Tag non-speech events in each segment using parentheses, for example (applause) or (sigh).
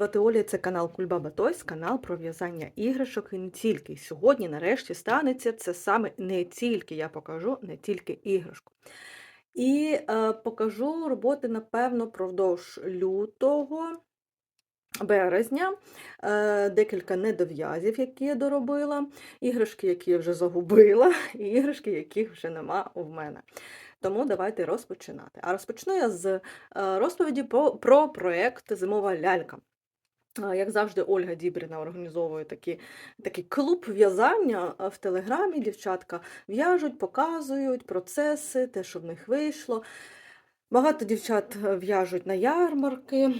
звати Оля, це канал Кульбаба Тойс, канал про в'язання іграшок і не тільки. Сьогодні, нарешті, станеться це саме не тільки, я покажу не тільки іграшку. І е, покажу роботи, напевно, продовж лютого, березня, е, декілька недов'язів, які я доробила, іграшки, які я вже загубила, і іграшки, яких вже нема в мене. Тому давайте розпочинати. А розпочну я з е, розповіді про, про проєкт Зимова лялька. Як завжди, Ольга Дібріна організовує такі, такий клуб в'язання в Телеграмі. Дівчатка в'яжуть, показують процеси, те, що в них вийшло. Багато дівчат е, в'яжуть на ярмарки,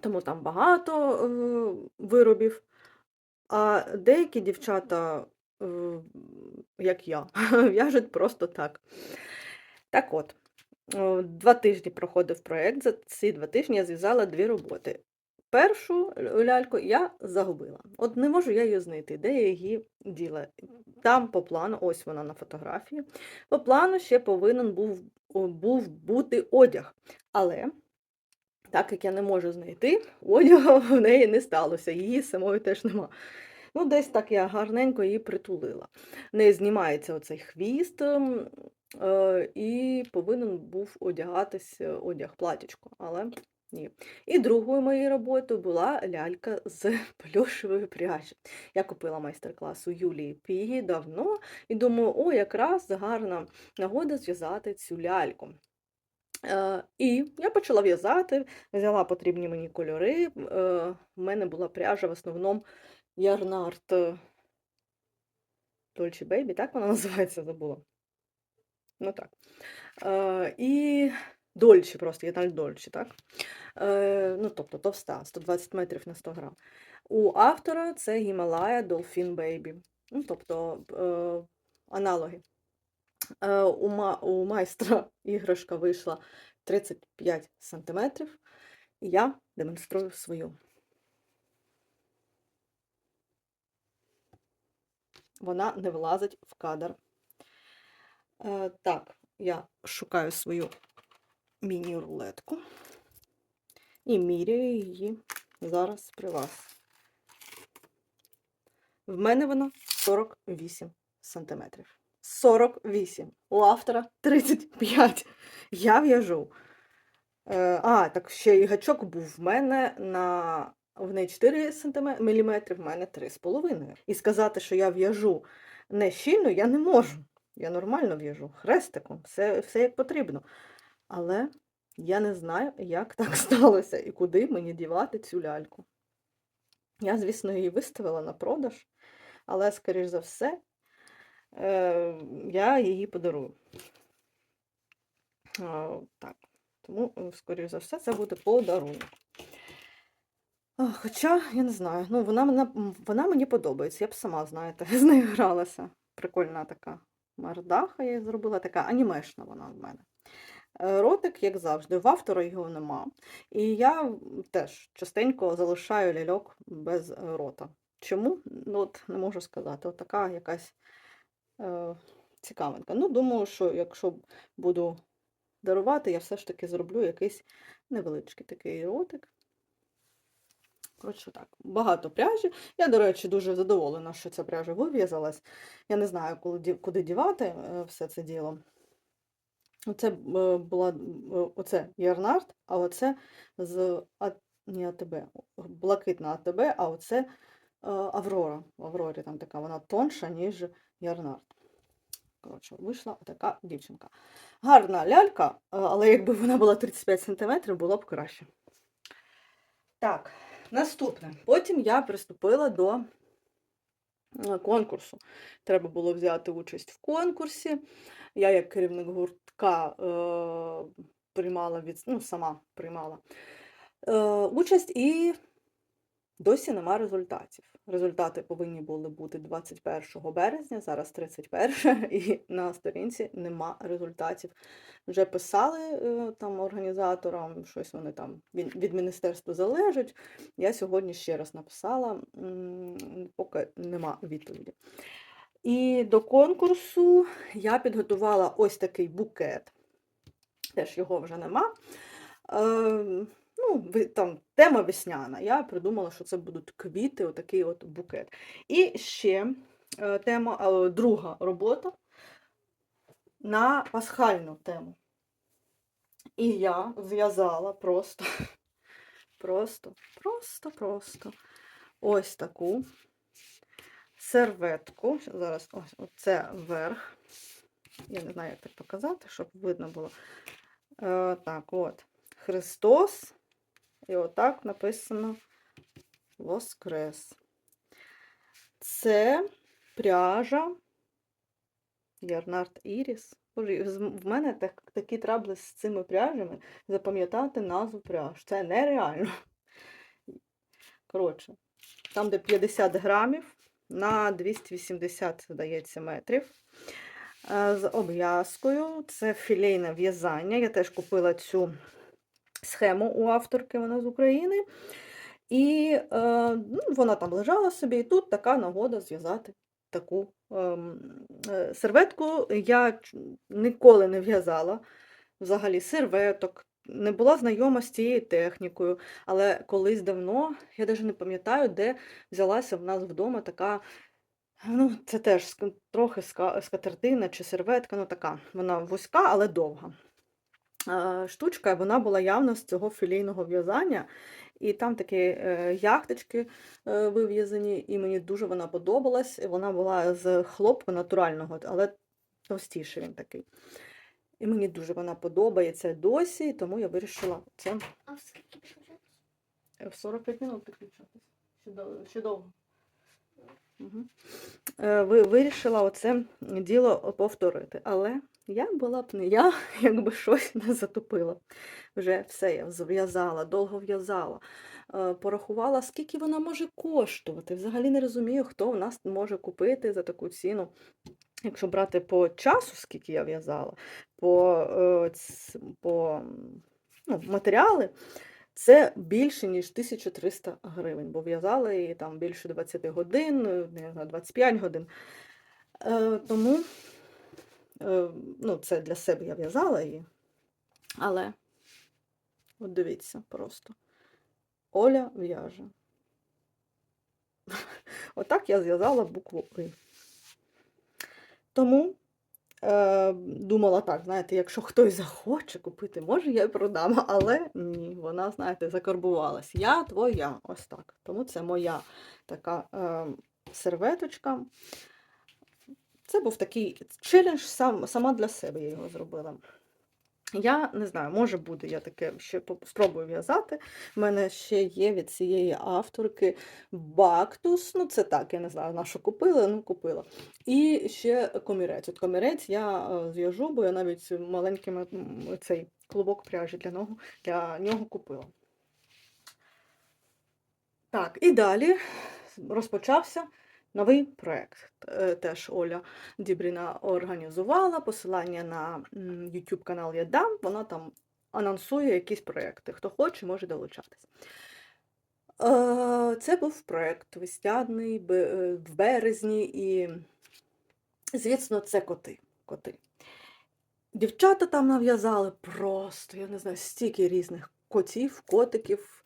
тому там багато е, виробів. А деякі дівчата, е, як я, (laughs) в'яжуть просто так. Так от, два тижні проходив проєкт. За ці два тижні я зв'язала дві роботи. Першу ляльку я загубила. От не можу я її знайти, де я її діла. Там по плану, ось вона на фотографії. По плану ще повинен був, був бути одяг. Але, так як я не можу знайти, одягу (laughs) в неї не сталося, її самої теж нема. Ну, десь так я гарненько її притулила. В неї знімається оцей хвіст, е, і повинен був одягатись е, одяг платічко, але ні. І другою моєю роботою була лялька з (laughs) плюшевої пряжі. Я купила майстер-клас у Юлії Пігі давно і думаю, о, якраз гарна нагода зв'язати цю ляльку. Е, і я почала в'язати, взяла потрібні мені кольори. Е, в мене була пряжа в основному Ярнард Dolce Baby, так вона (laughs) називається, забула. Ну так. Е, і Дольче просто, Єналь Дольче, так? Е, ну, тобто товста, 120 метрів на 100 грам. У автора це Гімалая Dolphin Baby. Ну, тобто е, аналоги. Е, у, ма, у майстра (laughs) іграшка вийшла 35 сантиметрів, і я демонструю свою. Вона не влазить в кадр. Е, так, я шукаю свою міні-рулетку і міряю її зараз при вас. В мене вона 48 сантиметрів. 48. У автора 35. Я в'яжу. Е, а, так ще і гачок був в мене на в неї 4 см, в мене 3,5. І сказати, що я в'яжу не щільно, я не можу. Я нормально в'яжу хрестиком, все, все як потрібно. Але я не знаю, як так (laughs) сталося і куди мені дівати цю ляльку. Я, звісно, її виставила на продаж, але, скоріш за все, е, я її подарую. Так, тому, скоріш за все, це буде подарунок. Хоча, я не знаю, ну вона, вона мені подобається. Я б сама, знаєте, (laughs) з нею гралася. Прикольна така мордаха я її зробила, така анімешна вона в мене. Е, Ротик, як завжди, в автора його нема. І я теж частенько залишаю ляльок без е, рота. Чому? Ну, от не можу сказати. От така якась е, цікавинка. Ну, думаю, що якщо буду дарувати, я все ж таки зроблю якийсь невеличкий такий ротик. Коротше, так, багато пряжі. Я, до речі, дуже задоволена, що ця пряжа вив'язалась. Я не знаю, куди дівати е, все це діло. Оце е, була е, оце Ярнард, а оце з А- не АТБ, блакитна АТБ, а оце е, Аврора. В Аврорі там така, вона тонша, ніж Ярнард. Коротше, вийшла така дівчинка. Гарна лялька, але якби вона була 35 см, було б краще. Так, наступне. Потім я приступила до конкурсу. Треба було взяти участь в конкурсі. Я, як керівник гуртка, е, приймала від, ну, сама приймала е, участь і досі нема результатів. Результати повинні були бути 21 березня, зараз 31, (laughs) і на сторінці нема результатів. Вже писали е, там організаторам, щось вони там від, від міністерства залежать. Я сьогодні ще раз написала, поки нема відповіді. І до конкурсу я підготувала ось такий букет. Теж його вже нема. Е, ну, там тема весняна. Я придумала, що це будуть квіти, отакий от букет. І ще е, тема, е, друга робота на пасхальну тему. І я зв'язала просто, (laughs) просто, просто, просто ось таку серветку. Зараз ось оце верх. Я не знаю, як так показати, щоб видно було. Е, так, от. Христос. І отак написано Воскрес. Це пряжа Ярнард Іріс. В мене так, такі трабли з цими пряжами запам'ятати назву пряж. Це нереально. Коротше, там, де 50 грамів на 280, здається, метрів. Е, З обв'язкою. Це філейне в'язання. Я теж купила цю схему у авторки, вона з України. І е, ну, вона там лежала собі, і тут така нагода зв'язати таку ем, е, серветку. Я ніколи не в'язала взагалі серветок, не була знайома з цією технікою, але колись давно, я навіть не пам'ятаю, де взялася в нас вдома така. Ну, це теж трохи скатертина чи серветка, ну така, вона вузька, але довга. Штучка, вона була явно з цього філійного в'язання, і там такі е, яхточки е, вив'язані, і мені дуже вона подобалась. Вона була з хлопку натурального, але товстіший він такий. І мені дуже вона подобається досі, тому я вирішила це А в скільки підключатися? е, в 45 минут підключатись. Ще, довго. Угу. Ви, вирішила оце діло повторити. Але я була б не я, (laughs) якби щось не затопила. Вже все я зв'язала, довго в'язала. Е, Порахувала, скільки вона може коштувати. Взагалі не розумію, хто в нас може купити за таку ціну. Якщо брати по часу, скільки я в'язала, по, е, по ну, матеріали, це більше, ніж 1300 гривень, бо в'язала її там більше 20 годин, е, не знаю, 25 годин. Е, тому е, ну, це для себе я в'язала її. Але от дивіться просто. Оля в'яже. (laughs) Отак я зв'язала букву И. Тому е, думала так, знаєте, якщо хтось захоче купити, може я й продам, (laughs) але ні, вона, знаєте, закарбувалась. Я твоя, ось так. Тому це моя така е, серветочка. Це був такий челендж сам, сама для себе я його зробила. Я не знаю, може буде, я таке ще спробую в'язати. У мене ще є від цієї авторки Бактус. Ну, це так, я не знаю, на що купила, ну купила. І ще комірець. От комірець я е, зв'яжу, бо я навіть маленький цей клубок пряжі для нього, для нього купила. Так, і далі розпочався новий проєкт. Е, Теж Оля Дібріна організувала. Посилання на YouTube канал я дам. Вона там анонсує якісь проєкти. Хто хоче, може долучатись. Е, Це був проєкт весняний е, в березні, і, звісно, це коти. коти. Дівчата там нав'язали просто, я не знаю, стільки різних котів, котиків.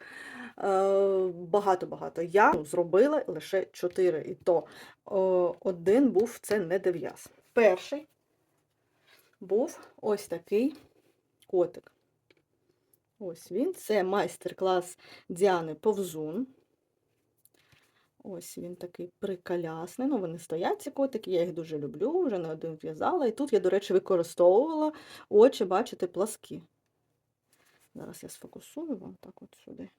Е, Багато-багато. Я ну, зробила лише чотири, і то о, один був це не дев'яз. Перший був ось такий котик. Ось він. Це майстер-клас Діани Повзун. Ось він такий приколясний. Ну, вони стоять, ці котики, я їх дуже люблю, вже не один в'язала. І тут я, до речі, використовувала очі, бачите, пласкі. Зараз я сфокусую вам так от сюди.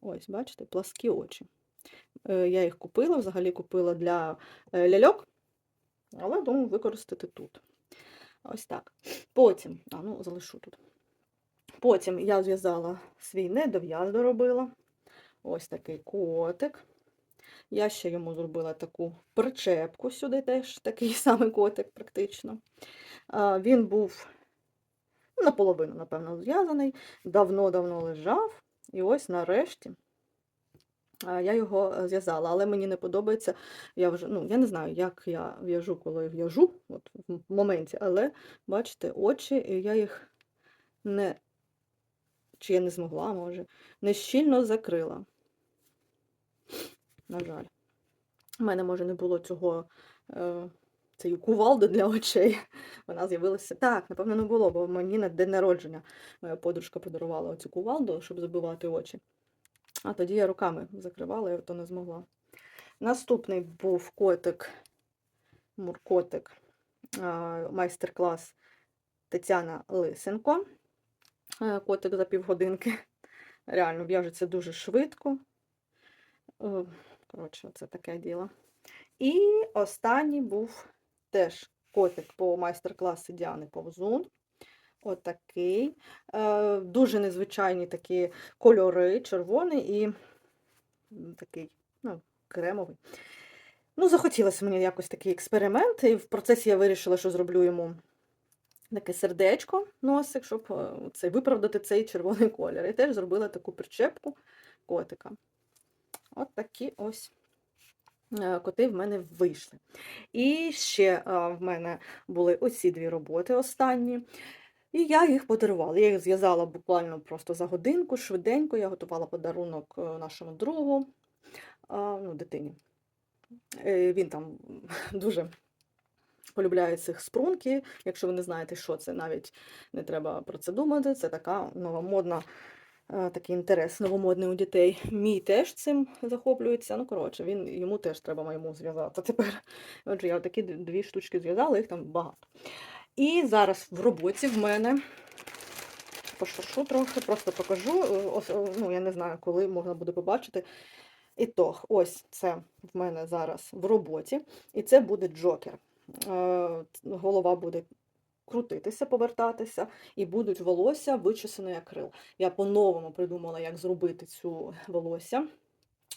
Ось, бачите, пласкі очі. Е, Я їх купила, взагалі купила для е, ляльок, але думаю використати тут. Ось так. Потім, а ну, залишу тут. Потім я зв'язала свій недов'яз доробила. Ось такий котик. Я ще йому зробила таку причепку сюди теж, такий (laughs) самий котик практично. Він був ну, наполовину, напевно, зв'язаний, давно-давно лежав. І ось нарешті я його е, зв'язала, але мені не подобається. Я вже, ну, я не знаю, як я в'яжу, коли в'яжу, от в моменті, але бачите, очі, і я їх не чи я не змогла, може, нещільно закрила. На жаль. У мене, може, не було цього е, цієї кувалди (laughs) для очей. Вона з'явилася. Так, напевно, не було, бо мені на день народження моя подружка подарувала оцю кувалду, щоб забивати очі. А тоді я руками закривала, я то не змогла. Наступний був котик, муркотик, майстер-клас Тетяна Лисенко. Е, Котик за півгодинки. Реально в'яжеться дуже швидко. Е, Коротше, це таке діло. І останній був теж котик по майстер-класу Діани Повзун. Отакий. Е, Дуже незвичайні такі кольори, червоний і такий, ну, кремовий. Ну, захотілося мені якось такий експеримент, і в процесі я вирішила, що зроблю йому таке сердечко, носик, щоб е, цей, виправдати цей червоний колір. І теж зробила таку причепку котика. От такі ось коти в мене вийшли. І ще е, в мене були оці дві роботи останні. І я їх подарувала. Я їх зв'язала буквально просто за годинку, швиденько. Я готувала подарунок е, нашому другу, ну, дитині. Е, Він там (laughs) дуже полюбляє цих спрунки. Якщо ви не знаєте, що це, навіть не треба про це думати. Це така новомодна, е, такий інтерес новомодний у дітей. Мій теж цим захоплюється. Ну, коротше, він, йому теж треба моєму зв'язати тепер. Отже, я такі дві штучки зв'язала, їх там багато. І зараз в роботі в мене пошуршу трохи, просто покажу. е, е, Ну, я не знаю, коли можна буде побачити. Ітог, ось це в мене зараз в роботі, і це буде джокер. Е, Голова буде крутитися, повертатися, і будуть волосся вичесаний акрил. Я по-новому придумала, як зробити цю волосся.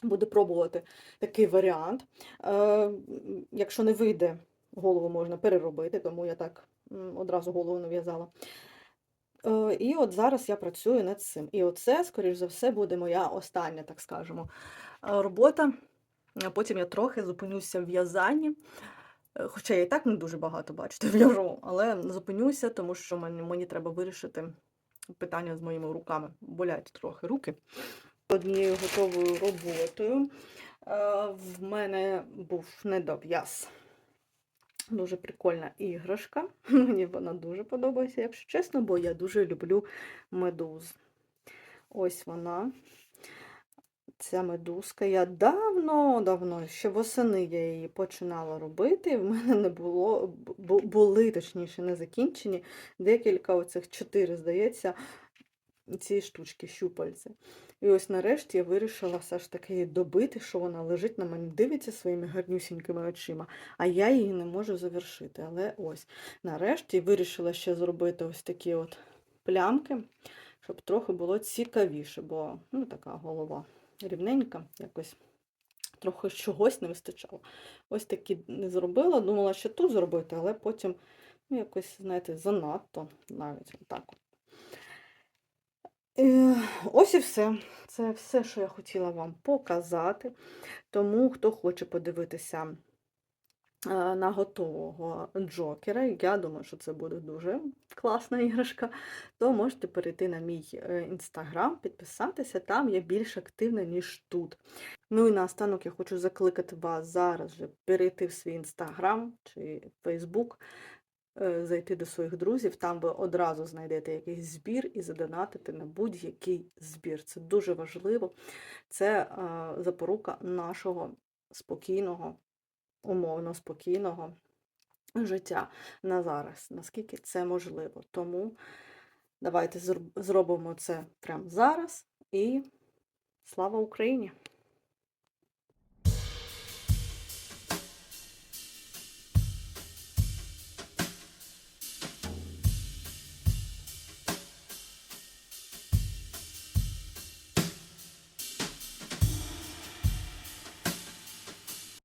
Буду пробувати такий варіант. Е, Якщо не вийде, голову можна переробити, тому я так одразу голову нав'язала. Е, І от зараз я працюю над цим. І оце, скоріш за все, буде моя остання, так скажемо, е, робота. Потім я трохи зупинюся в в'язанні. Е, Хоча я і так не дуже багато, бачите, в'яжу, але зупинюся, тому що мені, мені треба вирішити питання з моїми руками. Болять трохи руки. Однією готовою роботою е, в мене був недов'яз. Дуже прикольна іграшка. (laughs) Мені вона дуже подобається, якщо чесно, бо я дуже люблю медуз. Ось вона. Ця медузка. Я давно-давно, ще восени я її починала робити. і В мене не було, були, точніше, не закінчені. Декілька оцих чотири, здається, ці штучки, щупальці. І ось нарешті я вирішила все ж таки її добити, що вона лежить на мене, дивиться своїми гарнюсінькими очима, а я її не можу завершити. Але ось, нарешті вирішила ще зробити ось такі от плямки, щоб трохи було цікавіше, бо ну, така голова рівненька, якось трохи чогось не вистачало. Ось такі не зробила, думала, що тут зробити, але потім ну, якось, знаєте, занадто навіть так. Е, Ось і все. Це все, що я хотіла вам показати. Тому, хто хоче подивитися на готового джокера, я думаю, що це буде дуже класна іграшка, то можете перейти на мій е, інстаграм, підписатися, там я більш активна, ніж тут. Ну і наостанок я хочу закликати вас зараз же перейти в свій інстаграм чи фейсбук, е, зайти до своїх друзів, там ви одразу знайдете якийсь збір і задонатити на будь-який збір. Це дуже важливо. Це е, запорука нашого спокійного, умовно спокійного життя на зараз, наскільки це можливо. Тому давайте зробимо це прямо зараз і слава Україні!